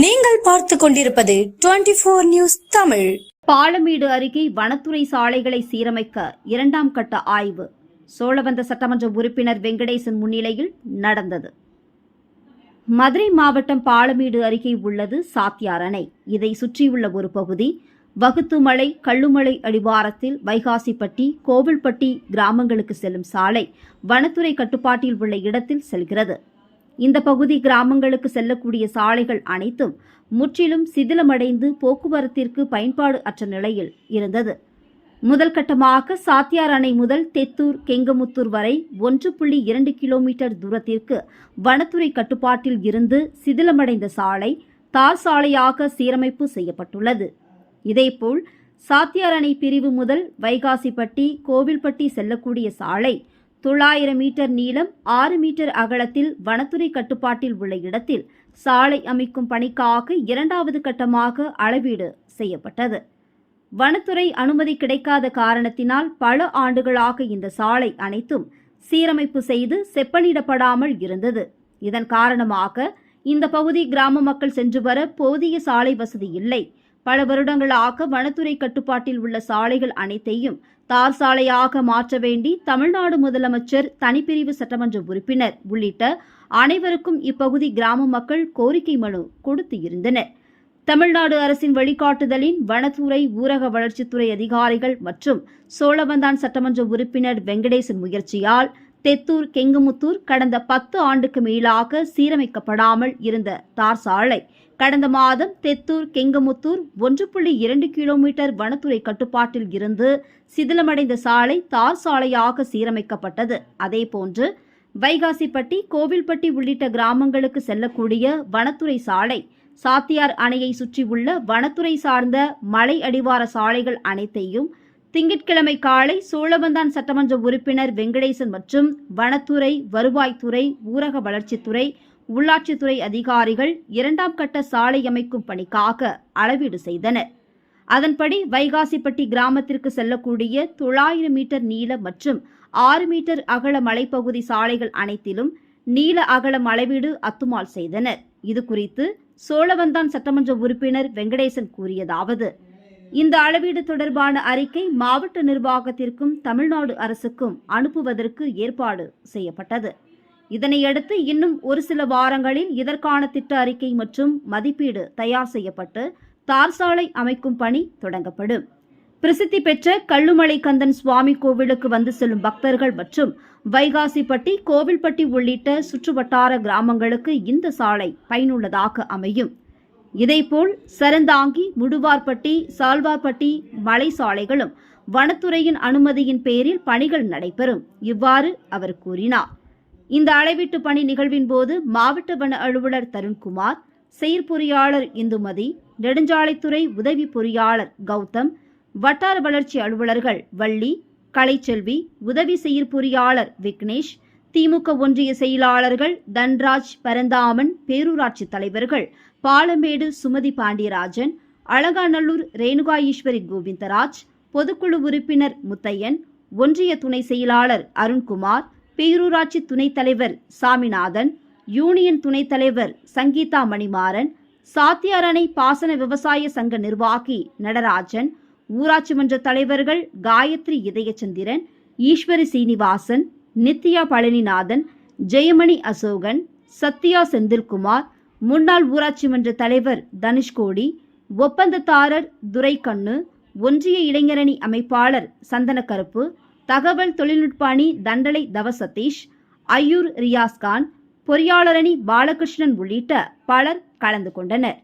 நீங்கள் பார்த்து கொண்டிருப்பது twenty four news Tamil. Palamedu அருகே வனத்துறை சாலைகளை சீரமைக்க இரண்டாம் கட்ட ஆய்வு. சோழவந்த சட்டமன்ற உறுப்பினர் வெங்கடேசன் முன்னிலையில் நடந்தது. மதுரை மாவட்டம் பாலமேடு அருகே உள்ளது சாத்தியார் அணை இதை சுற்றியுள்ள ஒரு பகுதி வகுத்துமலை கள்ளுமலை அடிவாரத்தில் வைகாசிப்பட்டி கோவில்பட்டி கிராமங்களுக்கு செல்லும் சாலை வனத்துறை கட்டுப்பாட்டில் உள்ள இடத்தில் செல்கிறது. இந்த பகுதி கிராமங்களுக்கு செல்லக்கூடிய சாலைகள் அனைத்தும் முற்றிலும் சிதிலமடைந்து போக்குவரத்திற்கு பயன்பாடு அற்ற நிலையில் இருந்தது. முதல் கட்டமாக சாத்தியார் அணை முதல் தெத்தூர் கெங்கமுத்தூர் வரை ஒன்று புள்ளி இரண்டு கிலோமீட்டர் தூரத்திற்கு வனத்துறை கட்டுப்பாட்டில் இருந்து சிதிலமடைந்த சாலை தார் சாலையாக சீரமைப்பு செய்யப்பட்டுள்ளது. இதேபோல் சாத்தியார் அணை பிரிவு முதல் வைகாசிப்பட்டி கோவில்பட்டி செல்லக்கூடிய சாலை தொள்ளாயிரம் மீட்டர் நீளம் ஆறு மீட்டர் அகலத்தில் வனத்துறை கட்டுப்பாட்டில் உள்ள இடத்தில் சாலை அமைக்கும் பணிக்காக இரண்டாவது கட்டமாக அளவீடு செய்யப்பட்டது. வனத்துறை அனுமதி கிடைக்காத காரணத்தினால் பல ஆண்டுகளாக இந்த சாலை அனைத்தும் சீரமைப்பு செய்து செப்பனிடப்படாமல் இருந்தது. இதன் காரணமாக இந்த பகுதி கிராம மக்கள் சென்று வர போதிய சாலை வசதி இல்லை. பல வருடங்களாக வனத்துறை கட்டுப்பாட்டில் உள்ள சாலைகள் அனைத்தையும் தார் சாலையாக மாற்ற வேண்டி தமிழ்நாடு முதலமைச்சர் தனிப்பிரிவு சட்டமன்ற உறுப்பினர் உள்ளிட்ட அனைவருக்கும் இப்பகுதி கிராம மக்கள் கோரிக்கை மனு கொடுத்து இருந்தனர். தமிழ்நாடு அரசின் வழிகாட்டுதலின் வனத்துறை ஊரக வளர்ச்சித்துறை அதிகாரிகள் மற்றும் சோழவந்தான் சட்டமன்ற உறுப்பினர் வெங்கடேசன் முயற்சியால் தெத்தூர் கெங்குமுத்தூர் கடந்த பத்து ஆண்டுக்கு மேலாக சீரமைக்கப்படாமல் இருந்த தார் சாலை. கடந்த மாதம் தெத்தூர் கெங்குமுத்தூர் ஒன்று புள்ளி இரண்டு கிலோமீட்டர் வனத்துறை கட்டுப்பாட்டில் இருந்து சிதிலமடைந்த சாலை தார் சாலையாக சீரமைக்கப்பட்டது. அதேபோன்று வைகாசிப்பட்டி கோவில்பட்டி உள்ளிட்ட கிராமங்களுக்கு செல்லக்கூடிய வனத்துறை சாலை சாத்தியார் அணையை சுற்றியுள்ள வனத்துறை சார்ந்த மலை அடிவார சாலைகள் அனைத்தையும் திங்கட்கிழமை காலை சோழவந்தான் சட்டமன்ற உறுப்பினர் வெங்கடேசன் மற்றும் வனத்துறை வருவாய்த்துறை ஊரக வளர்ச்சித்துறை உள்ளாட்சித்துறை அதிகாரிகள் இரண்டாம் கட்ட சாலை அமைக்கும் பணிக்காக அளவீடு செய்தனர். அதன்படி வைகாசிப்பட்டி கிராமத்திற்கு செல்லக்கூடிய தொள்ளாயிரம் மீட்டர் நீள மற்றும் ஆறு மீட்டர் அகல மலைப்பகுதி சாலைகள் அனைத்திலும் நீள அகலம் அளவீடு அத்துமால் செய்தனர். இது குறித்து சோழவந்தான் சட்டமன்ற உறுப்பினர் வெங்கடேசன் கூறியதாவது இந்த அளவீடு தொடர்பான அறிக்கை மாவட்ட நிர்வாகத்திற்கும் தமிழ்நாடு அரசுக்கும் அனுப்புவதற்கு ஏற்பாடு செய்யப்பட்டது. இதனையடுத்து இன்னும் ஒரு சில வாரங்களில் இதற்கான திட்ட அறிக்கை மற்றும் மதிப்பீடு தயார் செய்யப்பட்டு தார் சாலை அமைக்கும் பணி தொடங்கப்படும். பிரசித்தி பெற்ற கள்ளுமலை கந்தன் சுவாமி கோவிலுக்கு வந்து செல்லும் பக்தர்கள் மற்றும் வைகாசிப்பட்டி கோவில்பட்டி உள்ளிட்ட சுற்றுவட்டார கிராமங்களுக்கு இந்த சாலை பயனுள்ளதாக அமையும். இதேபோல் சரந்தாங்கி முடுவார்பட்டி சால்வார்பட்டி மலை சாலைகளும் வனத்துறையின் அனுமதியின் பேரில் பணிகள் நடைபெறும். இவ்வாறு அவர் கூறினார். இந்த அளவீட்டு பணி நிகழ்வின் போது மாவட்ட வன அலுவலர் தருண்குமார் செயற்பொறியாளர் இந்துமதி நெடுஞ்சாலைத்துறை உதவி பொறியாளர் கௌதம் வட்டார வளர்ச்சி அலுவலர்கள் வள்ளி கலைச்செல்வி உதவி செயற்பொறியாளர் விக்னேஷ் திமுக ஒன்றிய செயலாளர்கள் தன்ராஜ் பரந்தாமன் பேரூராட்சி தலைவர்கள் பாலமேடு சுமதி பாண்டியராஜன் அழகாநல்லூர் ரேணுகா ஈஸ்வரி கோவிந்தராஜ் பொதுக்குழு உறுப்பினர் முத்தையன் ஒன்றிய துணை செயலாளர் அருண்குமார் பேரூராட்சி துணைத் தலைவர் சாமிநாதன் யூனியன் துணைத் தலைவர் சங்கீதா மணிமாறன் சாத்தியாரணை பாசன விவசாய சங்க நிர்வாகி நடராஜன் ஊராட்சி மன்ற தலைவர்கள் காயத்ரி இதயச்சந்திரன் ஈஸ்வரி சீனிவாசன் நித்யா பழனிநாதன் ஜெயமணி அசோகன் சத்யா செந்தில்குமார் முன்னாள் ஊராட்சி மன்ற தலைவர் தனுஷ்கோடி ஒப்பந்ததாரர் துரைக்கண்ணு ஒன்றிய இளைஞரணி அமைப்பாளர் சந்தனக்கருப்பு தகவல் தொழில்நுட்ப அணி தண்டலை தவ சதீஷ் ஐயூர் ரியாஸ்கான் பொறியாளரணி பாலகிருஷ்ணன் உள்ளிட்ட பலர் கலந்து கொண்டனர்.